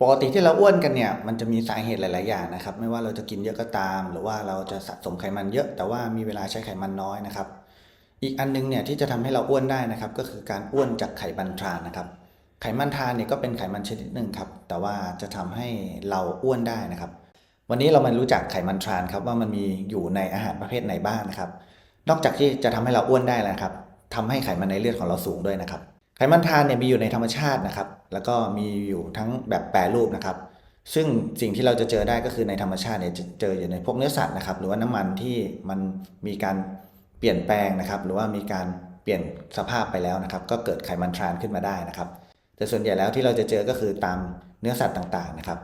ปกติที่เราอ้วนกันเนี่ยมันจะมีสาเหตุหลาย ๆ อย่างนะครับ ไม่ว่าเราจะกินเยอะก็ตาม หรือว่าเราจะสะสมไขมันเยอะ แต่ว่ามีเวลาใช้ไขมันน้อยนะครับ อีกอันนึงเนี่ยที่จะทำให้เราอ้วนได้นะครับ ก็คือการอ้วนจากไขมันทรานนะครับ ไขมันทรานเนี่ยก็เป็นไขมันชนิดหนึ่งครับ แต่ว่าจะทำให้เราอ้วนได้นะครับ วันนี้เรามารู้จักไขมันทรานครับว่ามันมีอยู่ในอาหารประเภทไหนบ้างนะครับ นอกจากที่จะทำให้เราอ้วนได้แล้วครับทำให้ไขมันในเลือดของเราสูงด้วยนะครับ ไขมันทานเนี่ยมีอยู่ในธรรมชาตินะครับ แล้วก็มีอยู่ทั้งแบบแปรรูปนะครับ ซึ่งสิ่งที่เราจะเจอได้ก็คือในธรรมชาติเนี่ยจะเจออยู่ในพวกเนื้อสัตว์นะครับ หรือว่าน้ำมันที่มันมีการเปลี่ยนแปลงนะครับ หรือว่ามีการเปลี่ยนสภาพไปแล้วนะครับ ก็เกิดไขมันทรานขึ้นมาได้นะครับ แต่ส่วนใหญ่แล้วที่เราจะเจอก็คือตามเนื้อสัตว์ต่างๆนะครับ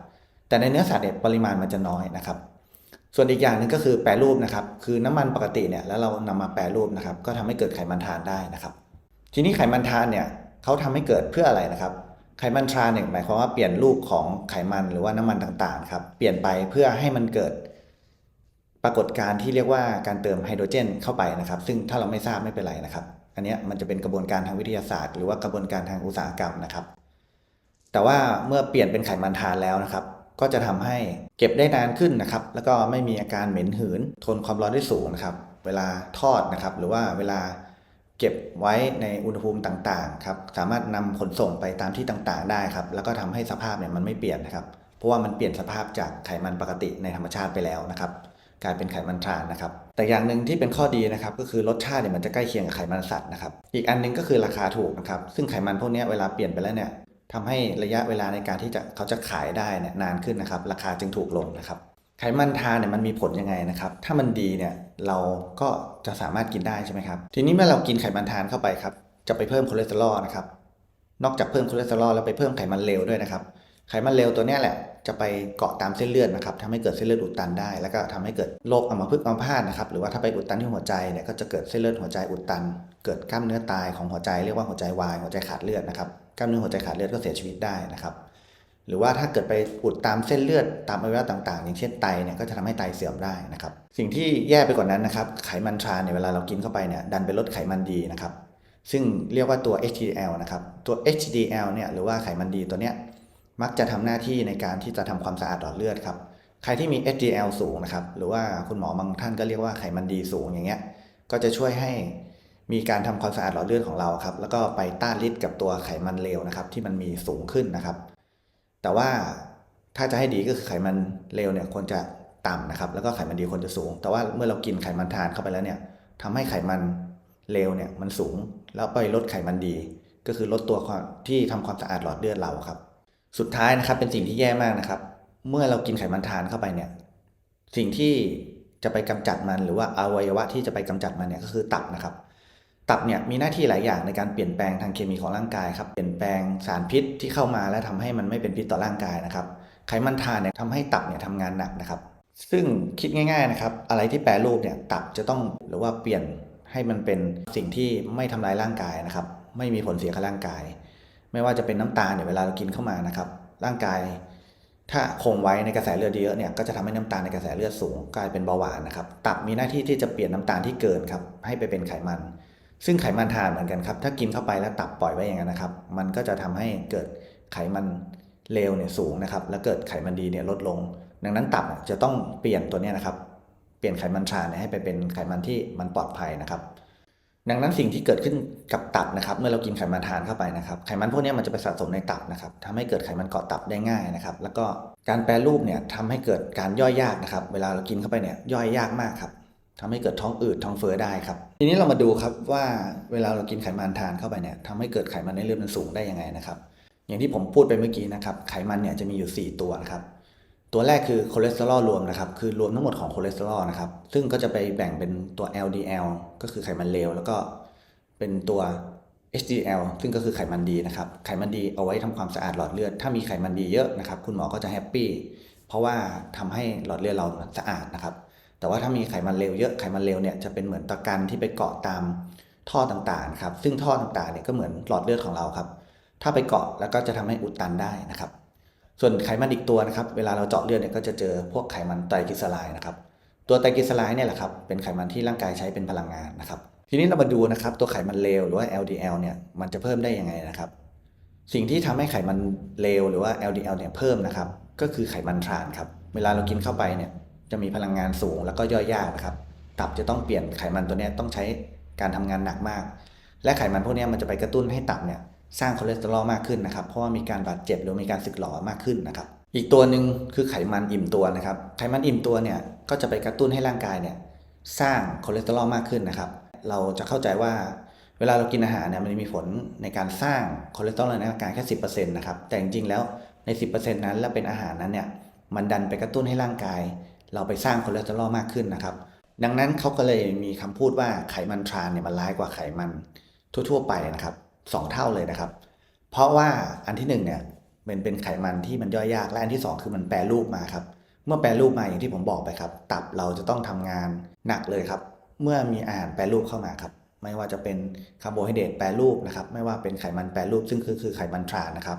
แต่ในเนื้อสัตว์เนี่ยปริมาณมันจะน้อยนะครับ ส่วนอีกอย่างหนึ่งก็คือแปรรูปนะครับ คือน้ำมันปกติเนี่ยแล้วเรานำมาแปรรูปนะครับ ก็ทำให้เกิดไขมันทานได้นะครับ ทีนี้ไขมันทานเนี่ย เขาทำให้เกิดเพื่ออะไรนะครับ ไขมันทรานเนี่ยหมายความว่าเปลี่ยนรูปของไขมันหรือว่าน้ำมันต่างๆครับ เปลี่ยนไปเพื่อให้มันเกิด ปรากฏการณ์ที่เรียกว่าการเติมไฮโดรเจน เข้าไปนะครับ ซึ่งถ้าเราไม่ทราบไม่เป็นไรนะครับ อันนี้มันจะเป็นกระบวนการทางวิทยาศาสตร์ หรือว่ากระบวนการทางอุตสาหกรรมนะครับ แต่ว่าเมื่อเปลี่ยนเป็นไขมันทรานแล้วนะครับก็จะทำให้เก็บได้นานขึ้นนะครับ แล้วก็ไม่มีอาการเหม็นหืน ทนความร้อนได้สูงนะครับ เวลาทอดนะครับ หรือว่าเวลา เก็บไว้ในอุณหภูมิต่างๆครับสามารถนำขนส่งไปตามที่ต่างๆ ได้ครับ แล้วก็ทำให้สภาพเนี่ยมันไม่เปลี่ยนนะครับ เพราะว่ามันเปลี่ยนสภาพจากไขมันปกติในธรรมชาติไปแล้วนะครับ กลายเป็นไขมันทรานนะครับ แต่อย่างหนึ่งที่เป็นข้อดีนะครับ ก็คือรสชาติเนี่ยมันจะใกล้เคียงกับไขมันสัตว์นะครับ อีกอันหนึงก็คือราคาถูกนะครับ ซึ่งไขมันพวกนี้เวลาเปลี่ยนไปแล้วเนี่ยทำให้ระยะเวลาในการที่จะเขาจะขายได้เนี่ยนานขึ้นนะครับ ราคาจึงถูกลงนะครับ ไขมันทานเนี่ยมันมีผลยังไงนะครับ ถ้ามันดีเนี่ยเราก็จะสามารถกินได้ใช่ไหมครับ ทีนี้เมื่อเรากินไขมันทานเข้าไปครับ จะไปเพิ่มคอเลสเตอรอลนะครับ นอกจากเพิ่มคอเลสเตอรอลแล้วไปเพิ่มไขมันเลวด้วยนะครับ ไขมันเลวตัวเนี้ยแหละ จะไปเกาะตามเส้นเลือดนะครับทำให้เกิดเส้นเลือดอุดตันได้ แล้วก็ทำให้เกิดโรคอัมพฤกษ์อัมพาตนะครับ หรือว่าถ้าไปอุดตันที่หัวใจเนี่ยก็จะเกิดเส้นเลือดหัวใจอุดตัน เกิดกล้ามเนื้อตายของหัวใจเรียกว่าหัวใจวายหัวใจขาดเลือดนะครับ กล้ามเนื้อหัวใจขาดเลือดก็เสียชีวิตได้นะครับ หรือว่าถ้าเกิดไปอุดตามเส้นเลือดตามอวัยวะต่างๆ อย่างเช่นไตเนี่ยก็จะทำให้ไตเสื่อมได้นะครับ สิ่งที่แย่ไปกว่านั้นนะครับ ไขมันทรานเนี่ยเวลาเรากินเข้าไปเนี่ยดันไปลดไขมันดีนะครับ ซึ่งเรียกว่าตัว HDL นะครับ ตัว HDL เนี่ยหรือว่าไขมันดีตัวเนี้ยมักจะทำหน้าที่ในการที่จะทำความสะอาดหลอดเลือดครับ ใครที่มี HDL สูงนะครับ หรือว่าคุณหมอบางท่านก็เรียกว่าไขมันดีสูงอย่างเงี้ย ก็จะช่วยให้มีการทำความสะอาดหลอดเลือดของเราครับ แล้วก็ไปต้านฤทธิ์กับตัวไขมันเลวนะครับ ที่มันมีสูงขึ้นนะครับ แต่ว่าถ้าจะให้ดีก็คือไขมันเลวเนี่ยควรจะต่ำนะครับ แล้วก็ไขมันดีควรจะสูง แต่ว่าเมื่อเรากินไขมันทานเข้าไปแล้วเนี่ยทำให้ไขมันเลวเนี่ยมันสูง แล้วไปลดไขมันดี ก็คือลดตัวที่ทำความสะอาดหลอดเลือดเราครับ สุดท้ายนะครับเป็นสิ่งที่แย่มากนะครับ เมื่อเรากินไขมันทานเข้าไปเนี่ย สิ่งที่จะไปกำจัดมันหรือว่าอวัยวะที่จะไปกำจัดมันเนี่ยก็คือตับนะครับ ตับเนี่ยมีหน้าที่หลายอย่างในการเปลี่ยนแปลงทางเคมีของร่างกายครับเปลี่ยนแปลงสารพิษที่เข้ามาและทำให้มันไม่เป็นพิษต่อร่างกายนะครับไขมันทานเนี่ยทำให้ตับเนี่ยทำงานหนักนะครับ ซึ่งคิดง่ายๆนะครับอะไรที่แปรรูปเนี่ยตับจะต้องหรือว่าเปลี่ยนให้มันเป็นสิ่งที่ไม่ทำลายร่างกายนะครับไม่มีผลเสียกับร่างกาย ไม่ว่าจะเป็นน้ำตาลเนี่ยเวลาเรากินเข้ามานะครับร่างกายถ้าคงไว้ในกระแสเลือดเยอะเนี่ยก็จะทำให้น้ำตาลในกระแสเลือดสูงกลายเป็นเบาหวานนะครับ ตับมีหน้าที่ที่จะเปลี่ยนน้ำตาลที่เกินครับให้ไปเป็นไขมัน ซึ่งไขมันทานเหมือนกันครับ ถ้ากินเข้าไปแล้วตับปล่อยไว้อย่างนั้นนะครับ มันก็จะทำให้เกิดไขมันเลวเนี่ยสูงนะครับ แล้วเกิดไขมันดีเนี่ยลดลง ดังนั้นตับจะต้องเปลี่ยนตัวนี้นะครับ เปลี่ยนไขมันทรานให้ไปเป็นไขมันที่มันปลอดภัยนะครับ ดังนั้นสิ่งที่เกิดขึ้นกับตับนะครับ เมื่อเรากินไขมันทานเข้าไปนะครับ ไขมันพวกนี้มันจะไปสะสมในตับนะครับทำให้เกิดไขมันเกาะตับได้ง่ายนะครับ แล้วก็การแปรรูปเนี่ยทำให้เกิดการย่อยยากนะครับ เวลาเรากินเข้าไปเนี่ยย่อยยากมากครับ ทำให้เกิดท้องอืดท้องเฟ้อได้ครับ ทีนี้เรามาดูครับว่าเวลาเรากินไขมันทานเข้าไปเนี่ยทำให้เกิดไขมันในเลือดมันสูงได้ยังไงนะครับอย่างที่ผมพูดไปเมื่อกี้นะครับไขมันเนี่ยจะมีอยู่ 4 ตัวนะครับตัวแรกคือคอเลสเตอรอลรวมนะครับคือรวมทั้งหมดของคอเลสเตอรอลนะครับซึ่งก็จะไปแบ่งเป็นตัว LDL ก็คือไขมันเลวแล้วก็เป็นตัว HDL ซึ่งก็คือไขมันดีนะครับไขมันดีเอาไว้ทำความสะอาดหลอดเลือด ถ้ามีไขมันดีเยอะนะครับคุณหมอก็จะแฮปปี้เพราะว่าทำให้หลอดเลือดเราสะอาดนะครับ แต่ว่าถ้ามีไขมันเลวเยอะไขมันเลวเนี่ยจะเป็นเหมือนตะกันที่ไปเกาะตามท่อต่างๆครับซึ่งท่อต่างๆเนี่ยก็เหมือนหลอดเลือดของเราครับ ถ้าไปเกาะแล้วก็จะทำให้อุดตันได้นะครับ ส่วนไขมันอีกตัวนะครับ เวลาเราเจาะเลือดเนี่ยก็จะเจอพวกไขมันไตรกลีเซอไรด์นะครับตัวไตรกลีเซอไรด์เนี่ยแหละครับเป็นไขมันที่ร่างกายใช้เป็นพลังงานนะครับ ทีนี้เรามาดูนะครับ ตัวไขมันเลวหรือว่า LDL เนี่ยมันจะเพิ่มได้ยังไงนะครับ สิ่งที่ทำให้ไขมันเลวหรือว่า LDL เนี่ยเพิ่มนะครับ ก็คือไขมันทรานครับ เวลาเรากินเข้าไปเนี่ย จะมีพลังงานสูงแล้วก็ย่อยยากนะครับ ตับจะต้องเปลี่ยนไขมันตัวนี้ต้องใช้การทำงานหนักมาก และไขมันพวกนี้มันจะไปกระตุ้นให้ตับเนี่ยสร้างคอเลสเตอรอลมากขึ้นนะครับ เพราะว่ามีการบาดเจ็บหรือมีการสึกหรอมากขึ้นนะครับ อีกตัวหนึ่งคือไขมันอิ่มตัวนะครับ ไขมันอิ่มตัวเนี่ยก็จะไปกระตุ้นให้ร่างกายเนี่ยสร้างคอเลสเตอรอลมากขึ้นนะครับ เราจะเข้าใจว่าเวลาเรากินอาหารเนี่ยมันมีผลในการสร้างคอเลสเตอรอลในร่างกายแค่สินะครับ แต่จริงๆแล้วใน 10%นั้นแล้วเป็นอาหารนั้นเนี่ยมันดันไปกระตุ้นให้ร่างกาย เราไปสร้างคอเลสเตอรอลมากขึ้นนะครับ ดังนั้นเขาก็เลยมีคำพูดว่าไขมันทรานเนี่ยมันร้ายกว่าไขมันทั่ว ๆ ไปนะครับสองเท่าเลยนะครับ เพราะว่าอันที่หนึ่งเนี่ยมันเป็นไขมันที่มันย่อยยากและอันที่สองคือมันแปรรูปมาครับ เมื่อแปรรูปมาอย่างที่ผมบอกไปครับ ตับเราจะต้องทำงานหนักเลยครับ เมื่อมีอาหารแปรรูปเข้ามาครับ ไม่ว่าจะเป็นคาร์โบไฮเดรตแปรรูปนะครับ ไม่ว่าเป็นไขมันแปรรูปซึ่งคือคือไขมันทรานนะครับ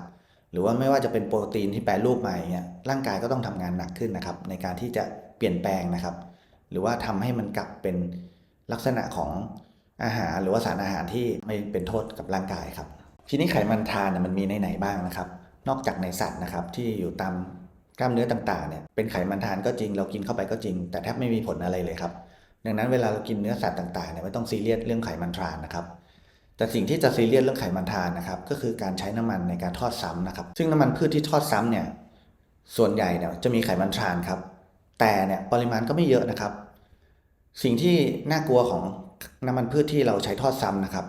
หรือว่าไม่ว่าจะเป็นโปรตีนที่แปรรูปมาอย่างเงี้ยร่างกายก็ต้องทำงานหนักขึ้นนะครับ ในการที่จะเปลี่ยนแปลงนะครับ หรือว่าทำให้มันกลับเป็นลักษณะของอาหารหรือว่าสารอาหารที่ไม่เป็นโทษกับร่างกายครับทีนี้ไขมันทานเนี่ยมันมีในไหนบ้างนะครับ นอกจากในสัตว์นะครับที่อยู่ตามกล้ามเนื้อต่างๆเนี่ยเป็นไขมันทานก็จริงเรากินเข้าไปก็จริง แต่แทบไม่มีผลอะไรเลยครับ ดังนั้นเวลาเรากินเนื้อสัตว์ต่างๆเนี่ยไม่ต้องซีเรียสเรื่องไขมันทานนะครับ แต่สิ่งที่จะซีเรียสเรื่องไขมันทานนะครับ ก็คือการใช้น้ำมันในการทอดซ้ำนะครับ ซึ่งน้ำมันพืชที่ทอดซ้ำเนี่ยส่วนใหญ่เนี่ยจะมีไขมันทรานครับ แต่เนี่ยปริมาณก็ไม่เยอะนะครับ สิ่งที่น่ากลัวของน้ำมันพืชที่เราใช้ทอดซ้ำนะครับ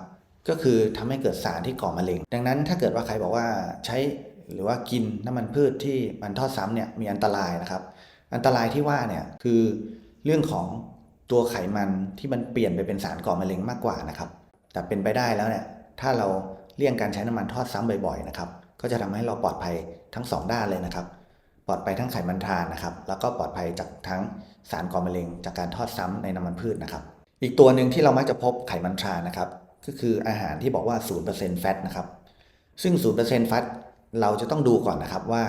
ก็คือทำให้เกิดสารที่ก่อมะเร็ง ดังนั้นถ้าเกิดว่าใครบอกว่าใช้หรือว่ากินน้ำมันพืชที่มันทอดซ้ำเนี่ยมีอันตรายนะครับ อันตรายที่ว่าเนี่ยคือเรื่องของตัวไขมันที่มันเปลี่ยนไปเป็นสารก่อมะเร็งมากกว่านะครับ แต่เป็นไปได้แล้วเนี่ยถ้าเราเลี่ยงการใช้น้ำมันทอดซ้ำบ่อยๆนะครับก็จะทำให้เราปลอดภัยทั้งสองด้านเลยนะครับ ปลอดภัยทั้งไขมันทรานนะครับ แล้วก็ปลอดภัยจากทั้งสารก่อมะเร็ง จากการทอดซ้ำในน้ำมันพืชนะครับ อีกตัวหนึ่งที่เรามักจะพบไขมันทรานนะครับ ก็คืออาหารที่บอกว่า 0%แฟตนะครับ ซึ่ง 0%แฟตเราจะต้องดูก่อนนะครับว่า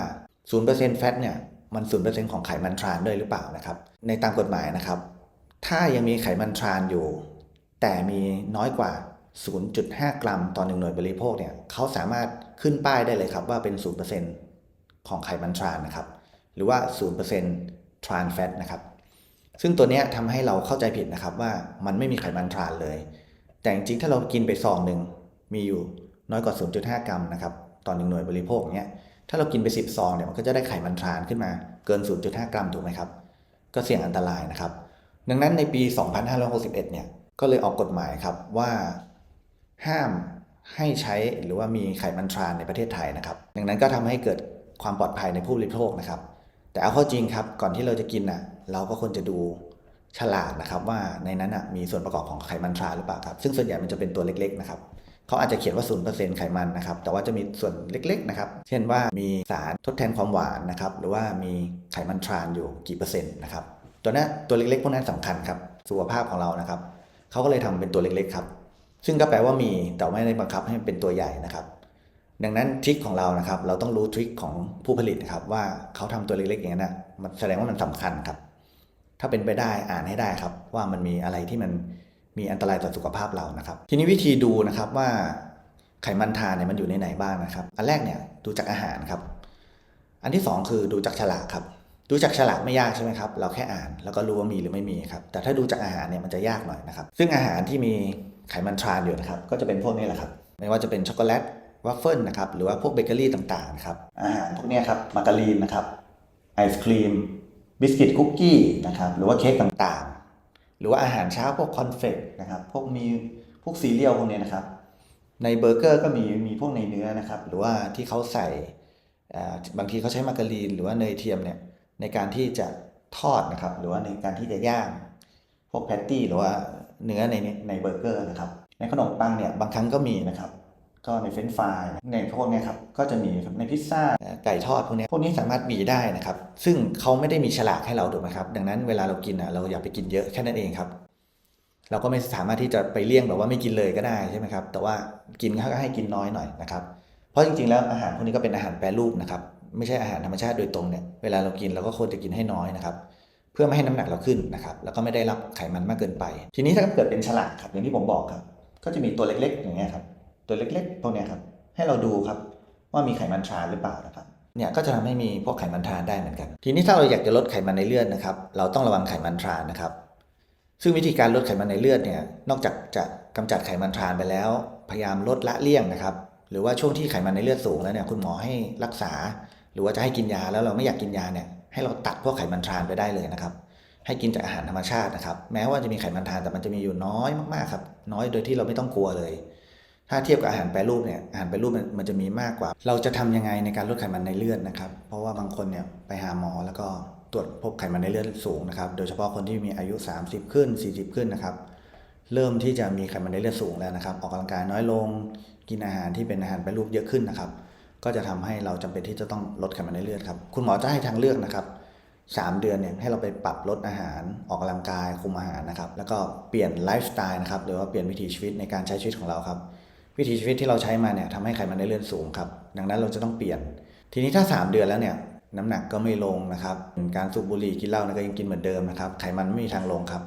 0%แฟตเนี่ยมัน0%ของไขมันทรานด้วยหรือเปล่านะครับ ในตามกฎหมายนะครับ ถ้ายังมีไขมันทรานอยู่ แต่มีน้อยกว่า 0.5 กรัมต่อหนึ่งหน่วยบริโภคเนี่ยเขาสามารถขึ้นป้ายได้เลยครับว่าเป็น 0%ของไขมันทรานนะครับ หรือว่า 0% trans fat นะครับ ซึ่งตัวเนี้ยทำให้เราเข้าใจผิดนะครับว่ามันไม่มีไขมันทรานเลย แต่จริงๆถ้าเรากินไปซองหนึ่งมีอยู่น้อยกว่า 0.5 กรัมนะครับต่อหนึ่งหน่วยบริโภคเนี้ยถ้าเรากินไป 10 ซองเนี่ยมันก็จะได้ไขมันทรานขึ้นมาเกิน 0.5 กรัมถูกไหมครับ ก็เสี่ยงอันตรายนะครับ ดังนั้นในปี 2561 เนี่ยก็เลยออกกฎหมายครับว่า ห้ามให้ใช้หรือว่ามีไขมันทรานในประเทศไทยนะครับ ดังนั้นก็ทำให้เกิดความปลอดภัยในผู้บริโภคนะครับ แต่เอาเข้าจริงครับ ก่อนที่เราจะกินน่ะเราก็ควรจะดูฉลากนะครับว่าในนั้นน่ะมีส่วนประกอบของไขมันทรานหรือเปล่าครับ ซึ่งส่วนใหญ่มันจะเป็นตัวเล็กๆนะครับเขาอาจจะเขียนว่า 0%ไขมันนะครับ แต่ว่าจะมีส่วนเล็กๆนะครับ เช่นว่ามีสารทดแทนความหวานนะครับ หรือว่ามีไขมันทรานอยู่กี่เปอร์เซ็นต์นะครับ ตัวนั้นตัวเล็กๆพวกนั้นสำคัญครับ สุขภาพของเรานะครับ เขาก็เลยทำเป็นตัวเล็กๆครับ ซึ่งก็แปลว่ามีแต่ไม่ได้บังคับให้มันเป็นตัวใหญ่นะครับ ดังนั้นทริคของเรานะครับ เราต้องรู้ทริคของผู้ผลิตนะครับ ว่าเขาทำตัวเล็กๆอย่างนั้นนะมันแสดงว่ามันสำคัญครับ ถ้าเป็นไปได้อ่านให้ได้ครับ ว่ามันมีอะไรที่มันมีอันตรายต่อสุขภาพเรานะครับ ทีนี้วิธีดูนะครับว่าไขมันทานเนี่ยมันอยู่ในไหนบ้างนะครับ อันแรกเนี่ยดูจากอาหารครับ อันที่สองคือดูจากฉลากครับ ดูจากฉลากไม่ยากใช่ไหมครับ เราแค่อ่านแล้วก็รู้ว่ามีหรือไม่มีครับ แต่ถ้าดูจากอาหารเนี่ยมันจะยากหน่อยนะครับ ซึ่งอาหารที่มี ไขมันทรานอยู่นะครับ ก็จะเป็นพวกนี้แหละครับ ไม่ว่าจะเป็นช็อกโกแลตวัฟเฟิลนะครับ หรือว่าพวกเบเกอรี่ต่างๆครับ อาหารพวกนี้ครับ มาการีนนะครับ ไอศครีม บิสกิตคุกกี้นะครับ หรือว่าเค้กต่างๆ หรือว่าอาหารเช้าพวกคอนเฟกนะครับ พวกมีพวกซีเรียลพวกเนี้ยนะครับ ในเบอร์เกอร์ก็มีมีพวกในเนื้อนะครับ หรือว่าที่เขาใส่บางทีเขาใช้มาการีนหรือว่าเนยเทียมเนี่ยในการที่จะทอดนะครับ หรือว่าในการที่จะย่าง พวกแพตตี้หรือว่าเนื้อในในเบอร์เกอร์นะครับ ในขนมปังเนี่ยบางครั้งก็มีนะครับ ก็ในเฟรนช์ฟรายในพวกนี้ครับก็จะมีครับในพิซซ่าไก่ทอดพวกนี้พวกนี้สามารถมีได้นะครับ ซึ่งเขาไม่ได้มีฉลากให้เราถูกไหมครับ ดังนั้นเวลาเรากินอะเราอย่าไปกินเยอะแค่นั้นเองครับเราก็ไม่สามารถที่จะไปเลี่ยงแบบว่าไม่กินเลยก็ได้ใช่ไหมครับ แต่ว่ากินก็ให้กินน้อยหน่อยนะครับ เพราะจริงๆแล้วอาหารพวกนี้ก็เป็นอาหารแปรรูปนะครับ ไม่ใช่อาหารธรรมชาติโดยตรงเนี่ย เวลาเรากินเราก็ควรจะกินให้น้อยนะครับ เพื่อไม่ให้น้ำหนักเราขึ้นนะครับแล้วก็ไม่ได้รับไขมันมากเกินไป ทีนี้ถ้าเกิดเป็นฉลากครับอย่างที่ผมบอกครับ ก็จะมีตัวเล็กๆอย่างเงี้ยครับตัวเล็กๆพวกเนี้ยครับให้เราดูครับว่ามีไขมันทรานหรือเปล่านะครับเนี่ยก็จะทำให้มีพวกไขมันทรานได้เหมือนกัน ทีนี้ถ้าเราอยากจะลดไขมันในเลือดนะครับ เราต้องระวังไขมันทรานนะครับ ซึ่งวิธีการลดไขมันในเลือดเนี่ยนอกจากจะกำจัดไขมันทรานไปแล้ว พยายามลดละเลี่ยงนะครับ หรือว่าช่วงที่ไขมันในเลือดสูงแล้วเนี่ยคุณหมอให้รักษา หรือว่าจะให้กินยาแล้วเราไม่อยากกินยาเนี่ย ให้เราตัดพวกไขมันทรานไปได้เลยนะครับ ให้กินจากอาหารธรรมชาตินะครับ แม้ว่าจะมีไขมันทรานแต่มันจะมีอยู่น้อยมากๆครับ น้อยโดยที่เราไม่ต้องกลัวเลย ถ้าเทียบกับอาหารแปรรูปเนี่ยอาหารแปรรูปมันจะมีมากกว่า เราจะทำยังไงในการลดไขมันในเลือดนะครับ เพราะว่าบางคนเนี่ยไปหาหมอแล้วก็ตรวจพบไขมันในเลือดสูงนะครับ โดยเฉพาะคนที่มีอายุ 30 ขึ้น 40 ขึ้นนะครับ เริ่มที่จะมีไขมันในเลือดสูงแล้วนะครับ ออกกำลังกายน้อยลง กินอาหารที่เป็นอาหารแปรรูปเยอะขึ้นนะครับ จะทำให้เราจำเป็นที่จะต้องลดไขมันในเลือดครับ คุณหมอจะให้ทางเลือกนะครับ 3 เดือนเนี่ยให้เราไปปรับลดอาหารออกกำลังกายคุมอาหารนะครับ แล้วก็เปลี่ยนไลฟ์สไตล์นะครับหรือว่าเปลี่ยนวิถีชีวิตในการใช้ชีวิตของเราครับ วิถีชีวิตที่เราใช้มาเนี่ยทำให้ไขมันในเลือดสูงครับ ดังนั้นเราจะต้องเปลี่ยน ทีนี้ถ้า 3 เดือนแล้วเนี่ยน้ำหนักก็ไม่ลงนะครับ การสูบบุหรี่กินเหล้าก็ยังกินเหมือนเดิมนะครับ ไขมันไม่มีทางลงครับ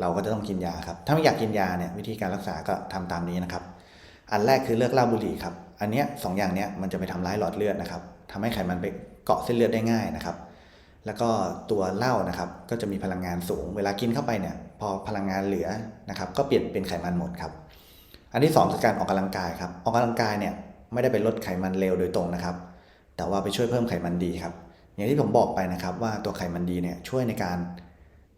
เราก็จะต้องกินยาครับ ถ้าไม่อยากกินยาเนี่ยวิธีการรักษาก็ทำตามนี้นะครับ อันแรกคือเลิกเหล้าบุหรี่ครับ อันเนี้ยสองอย่างเนี้ยมันจะไปทำร้ายหลอดเลือดนะครับทำให้ไขมันไปเกาะเส้นเลือดได้ง่ายนะครับ แล้วก็ตัวเหล้านะครับก็จะมีพลังงานสูง เวลากินเข้าไปเนี่ยพอพลังงานเหลือนะครับก็เปลี่ยนเป็นไขมันหมดครับ อันที่สองคือการออกกำลังกายครับ ออกกำลังกายเนี่ยไม่ได้ไปลดไขมันเลวโดยตรงนะครับ แต่ว่าไปช่วยเพิ่มไขมันดีครับ อย่างที่ผมบอกไปนะครับว่าตัวไขมันดีเนี่ยช่วยในการ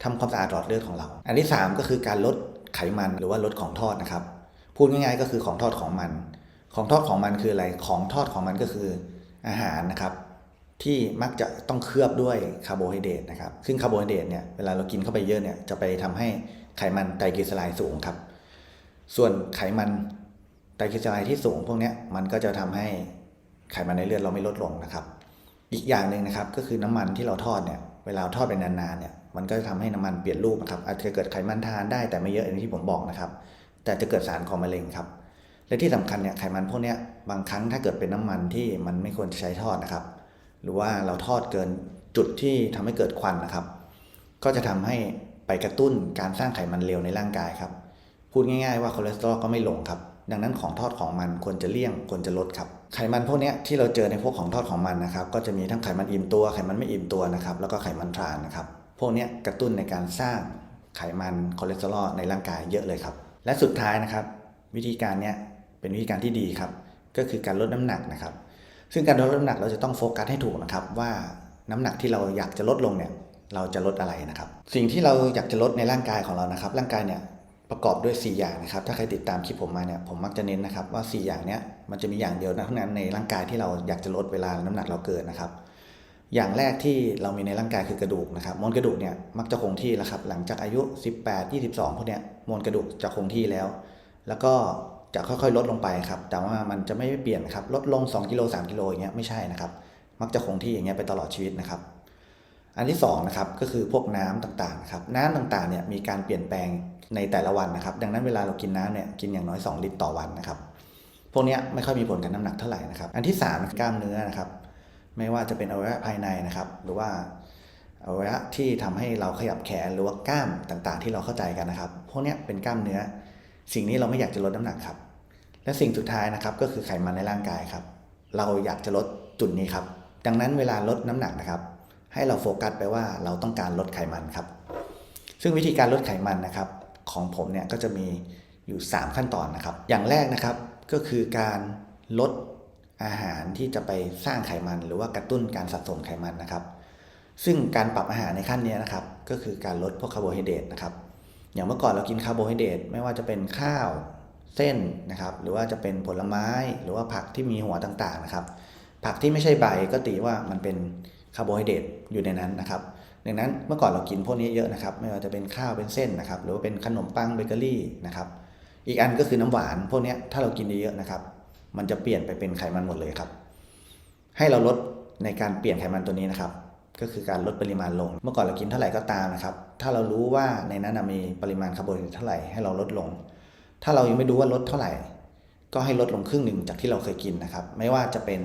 ทำความสะอาดหลอดเลือดของเรา อันที่สามก็คือการลดไขมันหรือว่าลดของทอดนะครับ พูดง่ายๆก็คือของทอดของมัน ของทอดของมันคืออะไร ของทอดของมันก็คืออาหารนะครับ ที่มักจะต้องเคลือบด้วยคาร์โบไฮเดรตนะครับ ซึ่งคาร์โบไฮเดรตเนี่ยเวลาเรากินเข้าไปเยอะเนี่ยจะไปทำให้ไขมันไตรกลีเซอไรด์สูงครับ ส่วนไขมันไตรกลีเซอไรด์ที่สูงพวกนี้มันก็จะทำให้ไขมันในเลือดเราไม่ลดลงนะครับ อีกอย่างหนึ่งนะครับก็คือน้ำมันที่เราทอดเนี่ยเวลาทอดไปนานๆเนี่ยมันก็จะทำให้น้ำมันเปลี่ยนรูปนะครับอาจจะเกิดไขมันทานได้แต่ไม่เยอะอย่างที่ผมบอกนะครับ แต่จะเกิดสารก่อมะเร็งครับ และที่สำคัญเนี่ยไขมันพวกนี้บางครั้งถ้าเกิดเป็นน้ำมันที่มันไม่ควรจะใช้ทอดนะครับ หรือว่าเราทอดเกินจุดที่ทำให้เกิดควันนะครับ ก็จะทำให้ไปกระตุ้นการสร้างไขมันเร็วในร่างกายครับ พูดง่ายๆว่าคอเลสเตอรอลก็ไม่ลงครับ ดังนั้นของทอดของมันควรจะเลี่ยงควรจะลดครับ ไขมันพวกนี้ที่เราเจอในพวกของทอดของมันนะครับ ก็จะมีทั้งไขมันอิ่มตัวไขมันไม่อิ่มตัวนะครับ แล้วก็ไขมันทรานนะครับ พวกนี้กระตุ้นในการสร้างไขมันคอเลสเตอรอลในร่างกายเยอะเลยครับ และสุดท้ายนะครับ วิธีการนี้เป็นวิธีการที่ดีครับ ก็คือการลดน้ำหนักนะครับ ซึ่งการลดน้ำหนักเราจะต้องโฟกัสให้ถูกนะครับ ว่าน้ำหนักที่เราอยากจะลดลงเนี่ยเราจะลดอะไรนะครับ สิ่งที่เราอยากจะลดในร่างกายของเรานะครับ ร่างกายเนี่ยประกอบด้วย 4 อย่างนะครับ ถ้าใครติดตามคลิปผมมาเนี่ย ผมมักจะเน้นนะครับว่า 4 อย่างเนี้ยมันจะมีอย่างเดียวเท่านั้นในร่างกายที่เราอยากจะลดเวลาน้ำหนักเราเกินนะครับ อย่างแรกที่เรามีในร่างกายคือกระดูกนะครับมวลกระดูกเนี่ยมักจะคงที่แล้วครับหลังจากอายุ 18 22พวกเนี้ยมวลกระดูกจะคงที่แล้ว แล้วก็จะค่อยๆ ลดลงไปครับแต่ว่ามันจะไม่เปลี่ยนครับลดลง 2กิโล3กิโลอย่างเงี้ยไม่ใช่นะครับ มักจะคงที่อย่างเงี้ยไปตลอดชีวิตนะครับ อันที่2นะครับก็คือพวกน้ำต่างๆครับน้ำต่างๆเนี่ยมีการเปลี่ยนแปลงในแต่ละวันนะครับ ดังนั้นเวลาเรากินน้ำเนี่ยกินอย่างน้อย 2 ลิตรต่อวันนะครับพวกเนี้ยไม่ค่อยมีผลกับน้ำหนักเท่าไหร่นะครับ อันที่3คือกล้ามเนื้อนะครับ ไม่ว่าจะเป็นอวัยวะภายในนะครับ หรือว่าอวัยวะที่ทำให้เราขยับแขนหรือว่ากล้ามต่างๆ ที่เราเข้าใจกันนะครับ พวกนี้เป็นกล้ามเนื้อ สิ่งนี้เราไม่อยากจะลดน้ำหนักครับ และสิ่งสุดท้ายนะครับก็คือไขมันในร่างกายครับ เราอยากจะลดจุดนี้ครับ ดังนั้นเวลาลดน้ำหนักนะครับ ให้เราโฟกัสไปว่าเราต้องการลดไขมันครับ ซึ่งวิธีการลดไขมันนะครับ ของผมเนี่ยก็จะมีอยู่ 3 ขั้นตอนนะครับ อย่างแรกนะครับก็คือการลด อาหารที่จะไปสร้างไขมัน หรือว่ากระตุ้นการสะสมไขมันนะครับ ซึ่งการปรับอาหารในขั้นนี้นะครับ ก็คือการลดพวกคาร์โบไฮเดรตนะครับ อย่างเมื่อก่อนเรากินคาร์โบไฮเดรตไม่ว่าจะเป็นข้าวเส้นนะครับ หรือว่าจะเป็นผลไม้หรือว่าผักที่มีหัวต่างๆนะครับ ผักที่ไม่ใช่ใบก็ตีว่ามันเป็นคาร์โบไฮเดรตอยู่ในนั้นนะครับ ดังนั้นเมื่อก่อนเรากินพวกนี้เยอะนะครับ ไม่ว่าจะเป็นข้าวเป็นเส้นนะครับ หรือว่าเป็นขนมปังเบเกอรี่นะครับ อีกอันก็คือน้ำหวานพวกนี้ถ้าเรากินเยอะนะครับ มันจะเปลี่ยนไปเป็นไขมันหมดเลยครับ ให้เราลดในการเปลี่ยนไขมันตัวนี้นะครับ ก็คือการลดปริมาณลง เมื่อก่อนเรากินเท่าไหร่ก็ตามนะครับ ถ้าเรารู้ว่าในนั้นนะมีปริมาณคาร์โบไฮเดรตเท่าไหร่ให้เราลดลง ถ้าเรายังไม่รู้ว่าลดเท่าไหร่ ก็ให้ลดลงครึ่งหนึ่งจากที่เราเคยกินนะครับ ไม่ว่าจะเป็น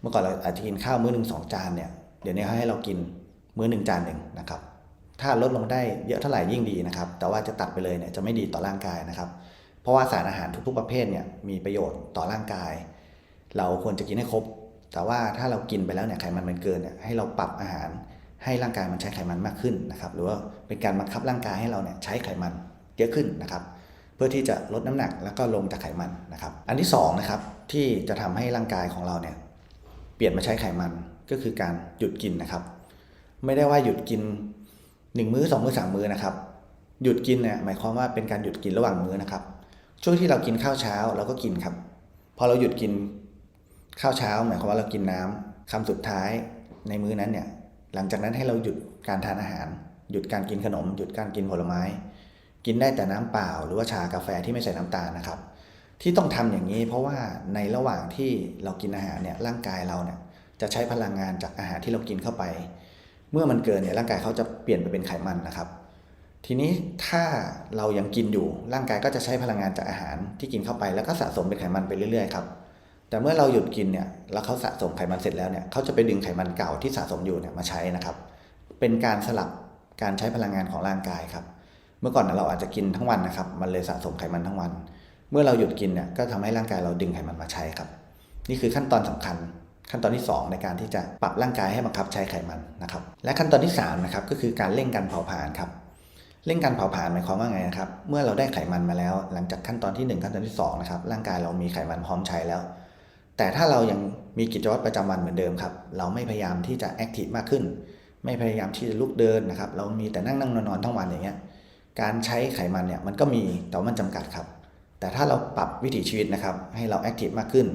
เมื่อก่อนเราอาจจะกินข้าวมื้อหนึ่งสองจานเนี่ย เดี๋ยวนี้ให้เรากินมื้อหนึ่งจานหนึ่งนะครับ ถ้าลดลงได้เยอะเท่าไหร่ยิ่งดีนะครับ แต่ว่าจะตัดไปเลยเนี่ยจะไม่ดีต่อร่างกายนะครับ เพราะว่าสารอาหารทุกๆประเภทเนี่ยมีประโยชน์ต่อร่างกาย เราควรจะกินให้ครบ แต่ว่าถ้าเรากินไปแล้วเนี่ยไขมันมันเกินเนี่ยให้เราปรับอาหารให้ร่างกายมันใช้ไขมันมากขึ้นนะครับ หรือว่าเป็นการบังคับร่างกายให้เราเนี่ยใช้ไขมันเยอะขึ้นนะครับ เพื่อที่จะลดน้ำหนักแล้วก็ลงจากไขมันนะครับ อันที่สองนะครับที่จะทำให้ร่างกายของเราเนี่ยเปลี่ยนมาใช้ไขมันก็คือการหยุดกินนะครับ ไม่ได้ว่าหยุดกินหนึ่งมื้อสองมื้อสามมื้อนะครับ หยุดกินเนี่ยหมายความว่าเป็นการหยุดกินระหว่างมื้อนะครับ ช่วงที่เรากินข้าวเช้าเราก็กินครับ พอเราหยุดกินข้าวเช้าหมายความว่าเรากินน้ำคำสุดท้ายในมื้อนั้นเนี่ย หลังจากนั้นให้เราหยุดการทานอาหาร หยุดการกินขนม หยุดการกินผลไม้ กินได้แต่น้ำเปล่า หรือว่าชากาแฟที่ไม่ใส่น้ำตาลนะครับ ที่ต้องทำอย่างนี้ เพราะว่าในระหว่างที่เรากินอาหารเนี่ยร่างกายเราเนี่ยจะใช้พลังงานจากอาหารที่เรากินเข้าไป เมื่อมันเกินเนี่ยร่างกายเขาจะเปลี่ยนไปเป็นไขมันนะครับ ทีนี้ถ้าเรายังกินอยู่ร่างกายก็จะใช้พลังงานจากอาหารที่กินเข้าไปแล้วก็สะสมเป็นไขมันไปเรื่อยๆครับแต่เมื่อเราหยุดกินเนี่ยแล้วเขาสะสมไขมันเสร็จแล้วเนี่ยเขาจะไปดึงไขมันเก่าที่สะสมอยู่เนี่ยมาใช้นะครับ เป็นการสลับการใช้พลังงานของร่างกายครับ เมื่อก่อนเราอาจจะกินทั้งวันนะครับ มันเลยสะสมไขมันทั้งวัน เมื่อเราหยุดกินเนี่ยก็ทำให้ร่างกายเราดึงไขมันมาใช้ครับ นี่คือขั้นตอนสำคัญ ขั้นตอนที่ 2 ในการที่จะปรับร่างกายให้บังคับใช้ไขมันนะครับ และขั้นตอนที่3นะครับก็คือการเร่งการเผาผลาญครับ เร่งการเผาผลาญหมายความว่าไงนะครับ เมื่อเราได้ไขมันมาแล้ว หลังจากขั้นตอนที่ 1 ขั้นตอนที่2นะครับร่างกายเรามีไขมันพร้อมใช้แล้ว แต่ถ้าเรายังมีกิจวัตรประจำวันเหมือนเดิมครับ เราไม่พยายามที่จะแอคทีฟมากขึ้น ไม่พยายามที่จะลุกเดินนะครับ เรามีแต่นั่งนั่งนอนนอนทั้งวันอย่างเงี้ย การใช้ไขมันเนี่ยมันก็มีแต่มันจำกัดครับ แต่ถ้าเราปรับวิถีชีวิตนะครับ ให้เราแอคทีฟมากขึ้น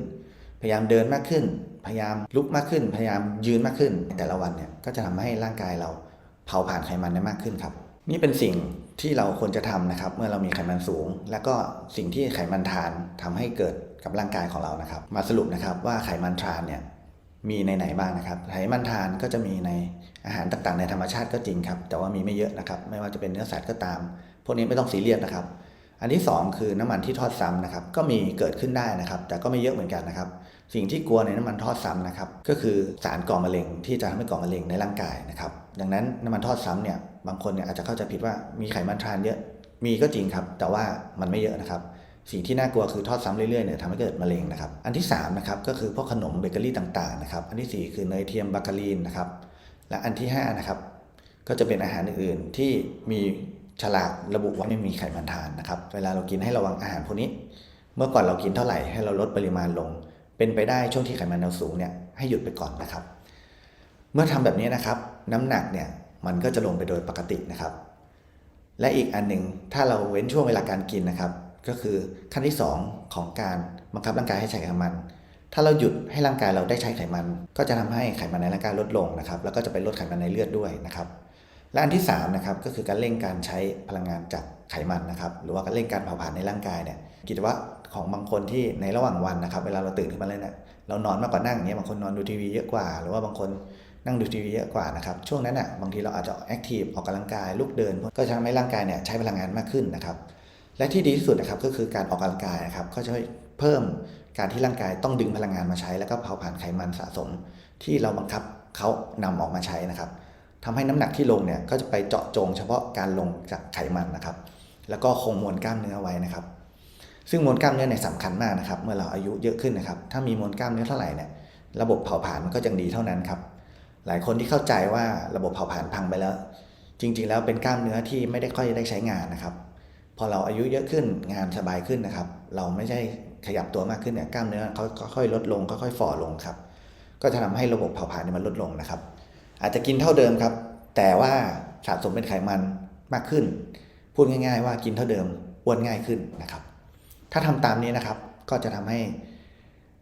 พยายามเดินมากขึ้น พยายามลุกมากขึ้น พยายามยืนมากขึ้นในแต่ละวันเนี่ยก็จะทำให้ร่างกายเราเผาผ่านไขมันได้มากขึ้นครับ นี่เป็นสิ่งที่เราควรจะทำนะครับ เมื่อเรามีไขมันสูง แล้วก็สิ่งที่ไขมันทานทำให้เกิดกับร่างกายของเรานะครับ มาสรุปนะครับว่าไขมันทานเนี่ยมีในไหนบ้างนะครับ ไขมันทานก็จะมีในอาหารต่างๆ ในธรรมชาติก็จริงครับ แต่ว่ามีไม่เยอะนะครับ ไม่ว่าจะเป็นเนื้อสัตว์ก็ตาม พวกนี้ไม่ต้องซีเรียสนะครับ อันที่ 2 คือน้ำมันที่ทอดซ้ำนะครับ ก็มีเกิดขึ้นได้นะครับ แต่ก็ไม่เยอะเหมือนกันนะครับ สิ่งที่กลัวในน้ำมันทอดซ้ำนะครับ ก็คือสารก่อมะเร็งที่จะทำให้ก่อมะเร็งในร่างกายนะครับ ดังนั้นน้ำมันทอดซ้ำเนี่ย บางคนเนี่ยอาจจะเข้าใจผิดว่ามีไขมันทรานเยอะ มีก็จริงครับ แต่ว่ามันไม่เยอะนะครับ สิ่งที่น่ากลัวคือทอดซ้ำเรื่อยๆเนี่ยทำให้เกิดมะเร็งนะครับ อันที่3นะครับก็คือพวกขนมเบเกอรี่ต่างๆนะครับ อันทีสี่ 4 คือเนยเทียมบาคารีนนะครับ และอันที่5นะครับก็จะเป็นอาหารอื่นๆที่มีฉลากระบุว่าไม่มีไขมันทานนะครับ เวลาเรากินให้ระวังอาหารพวกนี้ เมื่อก่อนเรากินเท่าไหร่ให้เราลดปริมาณลง เป็นไปได้ช่วงที่ไขมันเราสูงเนี่ยให้หยุดไปก่อนนะครับ เมื่อทำแบบนี้นะครับ น้ำหนักเนี่ย มันก็จะลงไปโดยปกตินะครับ และอีกอันหนึ่งถ้าเราเว้นช่วงเวลาการกินนะครับ ก็คือขั้นที่ 2 ของการบังคับร่างกายให้ใช้ไขมัน ถ้าเราหยุดให้ร่างกายเราได้ใช้ไขมัน ก็จะทำให้ไขมันในร่างกายลดลงนะครับ แล้วก็จะไปลดไขมันในเลือดด้วยนะครับ และอันที่3นะครับก็คือการเร่งการใช้พลังงานจากไขมันนะครับ หรือว่าการเร่งการเผาผลาญในร่างกายเนี่ยกิจวัตรของบางคนที่ในระหว่างวันนะครับ เวลาเราตื่นขึ้นมาเลยเนี่ยเรานอนมากกว่านั่งอย่างเงี้ยบางคนนอนดูทีวีเยอะกว่า หรือว่าบางคน นั่งดูทีวีเยอะกว่านะครับ ช่วงนั้นอะบางทีเราอาจจะแอคทีฟออกกำลังกายลุกเดิน ก็จะทำให้ร่างกายเนี่ยใช้พลังงานมากขึ้นนะครับ และที่ดีที่สุดนะครับก็คือการออกกำลังกายนะครับก็จะช่วยเพิ่มการที่ร่างกายต้องดึงพลังงานมาใช้ แล้วก็เผาผลาญไขมันสะสม ที่เราบังคับเขานำออกมาใช้นะครับทำให้น้ำหนักที่ลงเนี่ยก็จะไปเจาะจง เฉพาะการลงจากไขมันนะครับ แล้วก็คงมวลกล้ามเนื้อไว้นะครับ ซึ่งมวลกล้ามเนื้อเนี่ยสำคัญมากนะครับ เมื่อเราอายุเยอะขึ้นนะครับ ถ้ามีมวลกล้ามเนื้อเท่าไหร่เนี่ยระบบเผาผลาญมันก็จะดีเท่านั้นครับ หลายคนที่เข้าใจว่าระบบเผาผลาญพังไปแล้ว จริง ๆ แล้วเป็นกล้ามเนื้อที่ไม่ได้ค่อยได้ใช้งานนะครับ พอเราอายุเยอะขึ้นงานสบายขึ้นนะครับ เราไม่ใช่ขยับตัวมากขึ้นเนี่ยกล้ามเนื้อเขาค่อยๆลดลงค่อยๆฝ่อลงครับ ก็จะทำให้ระบบเผาผลาญเนี่ยมันลดลงนะครับ อาจจะกินเท่าเดิมครับ แต่ว่าสะสมเป็นไขมันมากขึ้น พูดง่าย ๆ ว่ากินเท่าเดิมอ้วนง่ายขึ้นนะครับ ถ้าทำตามนี้นะครับก็จะทำให้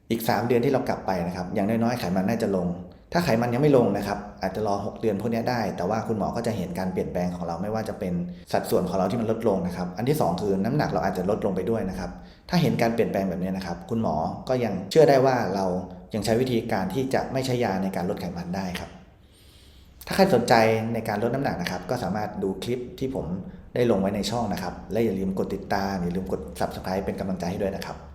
อีก 3 เดือนที่เรากลับไปนะครับ อย่างน้อยๆไขมันน่าจะลง ถ้าไขมันยังไม่ลงนะครับ อาจจะรอ 6 เดือนพวกนี้ได้ แต่ว่าคุณหมอก็จะเห็นการเปลี่ยนแปลงของเราไม่ว่าจะเป็นสัดส่วนของเราที่มันลดลงนะครับ อันที่ 2 คือน้ำหนักเราอาจจะลดลงไปด้วยนะครับ ถ้าเห็นการเปลี่ยนแปลงแบบนี้นะครับ คุณหมอก็ยังเชื่อได้ว่าเรายังใช้วิธีการที่จะไม่ใช้ยาในการลดไขมันได้ครับ ถ้าใครสนใจในการลดน้ำหนักนะครับ ก็สามารถดูคลิปที่ผมได้ลงไว้ในช่องนะครับ และอย่าลืมกดติดตามอย่าลืมกด subscribe เป็นกำลังใจให้ด้วยนะครับ